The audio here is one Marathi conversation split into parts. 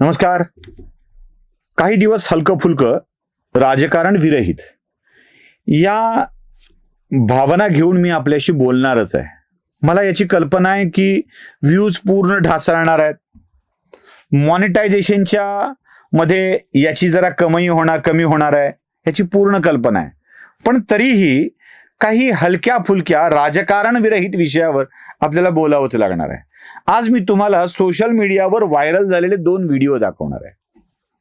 नमस्कार. काही दिवस हलकं फुलकं राजकारण विरहित. या भावना घेऊन मी आपल्याशी बोलणारच आहे. मला याची कल्पना आहे की व्ह्यूज पूर्ण ढासळणार आहेत. मॉनिटायझेशनच्या मध्ये याची जरा कमी होणार कमी होणार आहे याची पूर्ण कल्पना आहे. पण तरीही काही हलक्या फुलक्या राजकारण विरहित विषयावर आपल्याला बोलावंच लागणार आहे. आज मी तुम्हाला सोशल मीडियावर व्हायरल झालेले दोन व्हिडिओ दाखवणार आहे.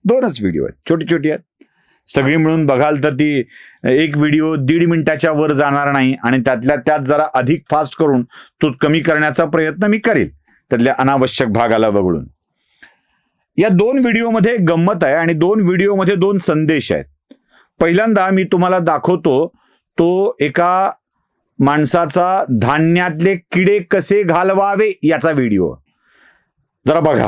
दोनच व्हिडिओ आहेत. छोटी छोटी आहेत. सगळी मिळून बघाल तर ती एक व्हिडिओ दीड मिनिटाच्या वर जाणार नाही आणि त्यातल्या त्यात जरा अधिक फास्ट करून तो कमी करण्याचा प्रयत्न मी करेल. त्यातल्या अनावश्यक भागाला वगळून. या दोन व्हिडिओमध्ये गंमत आहे आणि दोन व्हिडिओमध्ये दोन संदेश आहेत. पहिल्यांदा मी तुम्हाला दाखवतो तो एका माणसाचा धान्यातले किडे कसे घालवावे याचा व्हिडिओ. जरा बघा.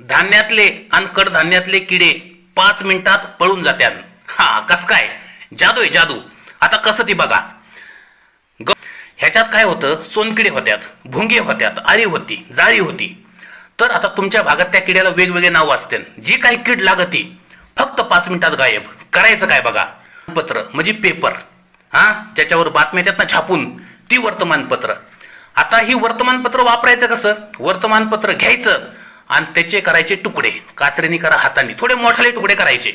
धान्यातले आणि कडधान्यातले किडे पाच मिनिटात पळून जात्यात. हा कस काय? जादू आहे जादू. आता कसं ती बघा. ह्याच्यात काय होतं? सोनकिडे होत्यात भुंगे होत्यात आरी होती जाळी होती. तर आता तुमच्या भागात त्या किड्याला वेगवेगळे नाव असते जी काही कीड लागती फक्त पाच मिनिटात गायब. करायचं काय बघा? पत्र म्हणजे पेपर हा? ज्याच्यावर बातम्या त्यातनं छापून ती वर्तमानपत्र. आता ही वर्तमानपत्र वापरायचं कसं? वर्तमानपत्र घ्यायचं आणि त्याचे करायचे तुकडे. कात्रीने करा हाताने. थोडे मोठाले तुकडे करायचे.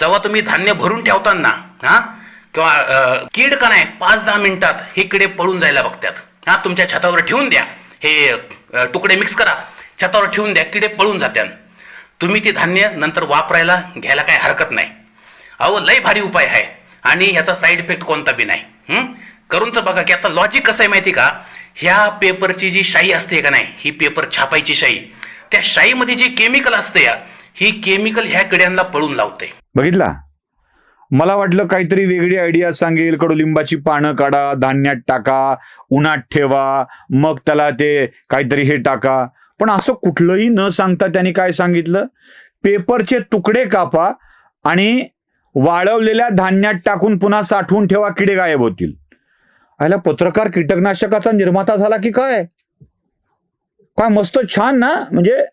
जेव्हा तुम्ही धान्य भरून ठेवताना हा? किंवा कीड का नाही पाच दहा मिनिटात हे किडे पळून जायला बघतात. हा तुमच्या छतावर ठेवून द्या. हे तुकडे मिक्स करा. छतावर ठेवून द्या. किडे पळून जात्यान. तुम्ही ते धान्य नंतर वापरायला घ्यायला काही हरकत नाही. अहो लय भारी उपाय आहे. आणि ह्याचा साईड इफेक्ट कोणता बी नाही. करून तर बघा की आता लॉजिक कसं आहे माहिती का? ह्या पेपरची जी शाई असते का नाही ही पेपर छापायची शाई. त्या शाईमध्ये जे केमिकल असते या ही केमिकल ह्या किड्यांना पळून लावते. बघितला? मला वाटलं काहीतरी वेगळी आयडिया सांगेल. कडुलिंबाची पानं काढा धान्यात टाका उन्हात ठेवा मग त्याला ते काहीतरी हे टाका. पण असं कुठलंही न सांगता त्यांनी काय सांगितलं? पेपरचे तुकडे कापा आणि वाळवलेल्या धान्यात टाकून पुन्हा साठवून ठेवा किडे गायब होतील. आयला पत्रकार कीटकनाशकाचा निर्माता झाला की काय? काय मस्त छान ना? म्हणजे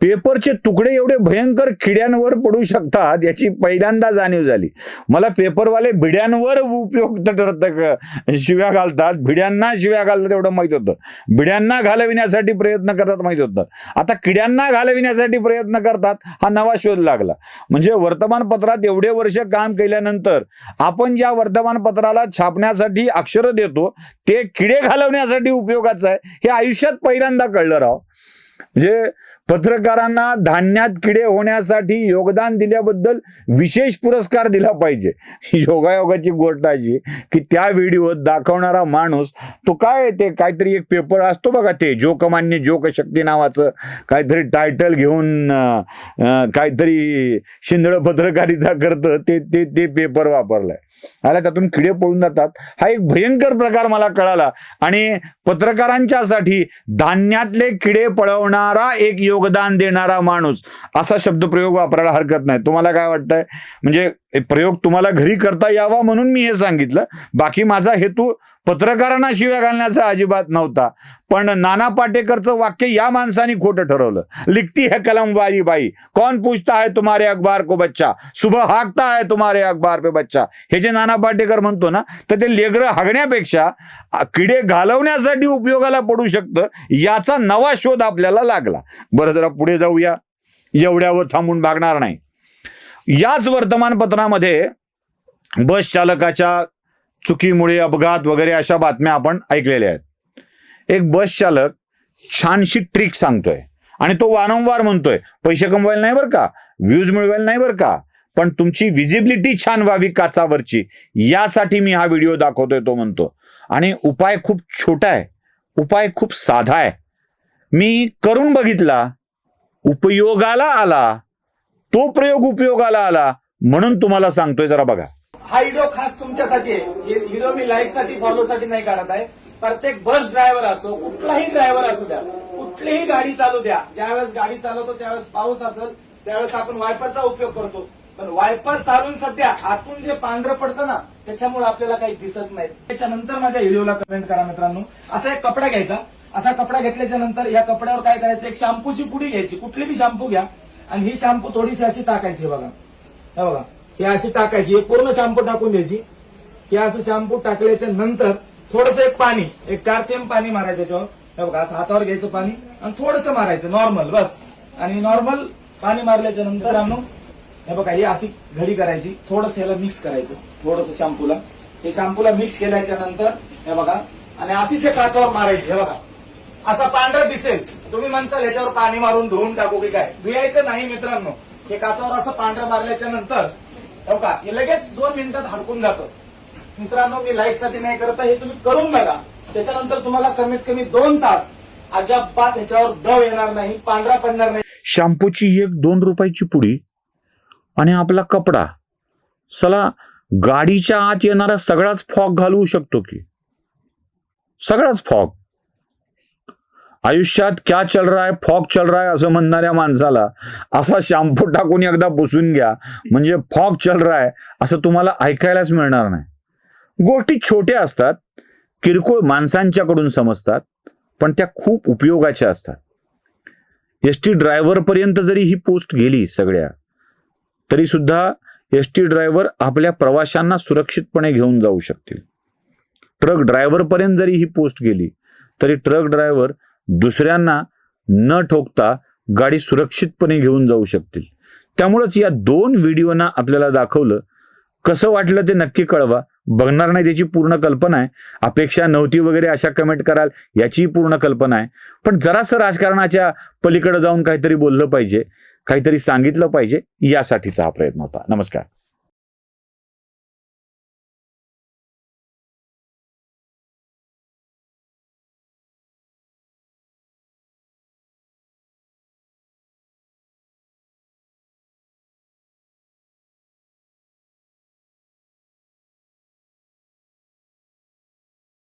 पेपरचे तुकडे एवढे भयंकर किड्यांवर पडू शकतात याची पहिल्यांदा जाणीव झाली. मला पेपरवाले भिड्यांवर उपयुक्त ठरत शिव्या घालतात. भिड्यांना शिव्या घालतात एवढं माहीत होतं. भिड्यांना घालविण्यासाठी प्रयत्न करतात माहीत होतं. आता किड्यांना घालविण्यासाठी प्रयत्न करतात हा नवा शोध लागला. म्हणजे वर्तमानपत्रात एवढे वर्ष काम केल्यानंतर आपण ज्या वर्तमानपत्राला छापण्यासाठी अक्षरं देतो ते किडे घालवण्यासाठी उपयोगाचं आहे हे आयुष्यात पहिल्यांदा कळलं राव. म्हणजे पत्रकारांना धान्यात किडे होण्यासाठी योगदान दिल्याबद्दल विशेष पुरस्कार दिला पाहिजे. योगायोगाची गोष्ट अशी की त्या व्हिडिओत दाखवणारा माणूस तो काय ते काहीतरी एक पेपर असतो बघा ते जोकमान्य जोकशक्ती नावाचं काहीतरी टायटल घेऊन काहीतरी शिंदळ पत्रकारिता करतं ते ते ते पेपर वापरलाय. आला त्यातून किडे पळून जातात. हा एक भयंकर प्रकार मला कळाला. आणि पत्रकारांच्यासाठी धान्यातले किडे पळवणारा एक योग योगदान देणारा माणूस असा शब्दप्रयोग वापरायला हरकत नाही. तुम्हाला काय वाटतंय? म्हणजे प्रयोग तुम्हाला घरी करता यावा म्हणून मी हे सांगितलं. बाकी माझा हेतू पत्रकारांना शिव्या घालण्याचा अजिबात नव्हता. पण नाना पाटेकरचं वाक्य या माणसाने खोटं ठरवलं. लिखती है कलम वाली बाई. कौन पूछता है तुम्हारे अखबार को बच्चा? सुबह हाकता है तुम्हारे अखबार पे बच्चा. हे जे नाना पाटेकर म्हणतो ना तर ते लेगर हागण्यापेक्षा किडे घालवण्यासाठी उपयोगाला पडू शकतं याचा नवा शोध आपल्याला लागला. बरं जरा पुढे जाऊया. एवढ्यावर थांबून भागणार नाही. याच वर्तमानपत्रामध्ये बस चालकाच्या चुकीमुळे अपघात वगैरे अशा बातम्या आपण ऐकलेल्या आहेत. एक बस चालक छानशी ट्रिक सांगतोय आणि तो वारंवार म्हणतोय पैसे कमवायला नाही बरं का? व्ह्यूज मिळवायला नाही बरं का? पण तुमची विजिबिलिटी छान व्हावी काचावरची यासाठी मी हा व्हिडिओ दाखवतोय तो म्हणतो. आणि उपाय खूप छोटा आहे उपाय खूप साधा आहे. मी करून बघितला उपयोगाला आला तो प्रयोग उपयोगाला आला म्हणून तुम्हाला सांगतोय जरा बघा. हा व्हिडिओ खास तुमच्यासाठी आहे हिरो व्हिडिओ मी लाईकसाठी फॉलो साठी नाही काढत आहे. प्रत्येक बस ड्रायव्हर असो कुठलाही ड्रायव्हर असू द्या कुठलीही गाडी चालू द्या ज्यावेळेस गाडी चालवतो त्यावेळेस पाऊस असेल त्यावेळेस आपण वायपरचा उपयोग करतो. पण वायपर चालून सध्या आतून जे पांढरं पडतं ना त्याच्यामुळे आपल्याला काही दिसत नाही. त्याच्यानंतर माझ्या व्हिडिओला कमेंट करा मित्रांनो. असा एक कपडा घ्यायचा. असा कपडा घेतल्याच्या नंतर या कपड्यावर काय करायचं? एक शॅम्पूची पुडी घ्यायची. कुठली बी शॅम्पू घ्या. आणि ही शॅम्पू थोडीशी अशी टाकायची बघा. हे बघा हे अशी टाकायची हे पूर्ण शॅम्पू टाकून द्यायची. हे असं शॅम्पू टाकल्याच्या नंतर थोडस एक पाणी एक चार थेंब पाणी मारायचं त्याच्यावर हे बघा असं हातावर घ्यायचं पाणी आणि थोडंसं मारायचं नॉर्मल बस. आणि नॉर्मल पाणी मारल्याच्या नंतर आणून हे बघा ही अशी घडी करायची थोडस याला मिक्स करायचं थोडस शॅम्पूला हे शॅम्पूला मिक्स केल्याच्यानंतर हे बघा आणि अशीच हे काचावर मारायची हे बघा. असा पांढरा दिसेल. तुम्ही म्हणताल याच्यावर पाणी मारून धुवून टाकू की काय? धुयायचं नाही मित्रांनो. हे काचावर असं पांढरं मारल्याच्या नंतर हो का? हे लगेच दोन मिनिटात हडकून जातं. मित्रांनो मी लाइटसाठी नाही करत हे तुम्ही करून बघा. त्याच्यानंतर तुम्हाला कमीत कमी दोन तास अजाबात ह्याच्यावर दव येणार नाही पांढरा पडणार नाही. शॅम्पूची एक दोन रुपयाची पुडी आणि आपला कपडा. चला गाडीच्या आत येणारा सगळाच फॉग घालवू शकतो की? सगळाच फॉग. आयुष्यात क्या चल रहा है फॉग चल रहा है असं म्हणणाऱ्या माणसाला असा शॅम्पू टाकून एकदा पुसून घ्या. म्हणजे फॉग चल रहा है असं तुम्हाला ऐकायलाच मिळणार नाही. गोष्टी छोट्या असतात किरकोळ माणसांच्याकडून समजतात पण त्या खूप उपयोगाच्या असतात. एस टी ड्रायव्हरपर्यंत जरी ही पोस्ट गेली सगळ्या तरी सुद्धा एस टी ड्रायव्हर आपल्या प्रवाशांना सुरक्षितपणे घेऊन जाऊ शकतील. ट्रक ड्रायव्हरपर्यंत जरी ही पोस्ट गेली तरी ट्रक ड्रायव्हर दुसऱ्यांना न ठोकता गाडी सुरक्षितपणे घेऊन जाऊ शकतील. त्यामुळंच या दोन व्हिडिओना आपल्याला दाखवलं. कसं वाटलं ते नक्की कळवा. बघणार नाही त्याची पूर्ण कल्पना आहे. अपेक्षा नव्हती वगैरे अशा कमेंट कराल याचीही पूर्ण कल्पना आहे. पण जरासं राजकारणाच्या पलीकडे जाऊन काहीतरी बोललं पाहिजे काहीतरी सांगितलं पाहिजे यासाठीचा हा प्रयत्न होता. नमस्कार.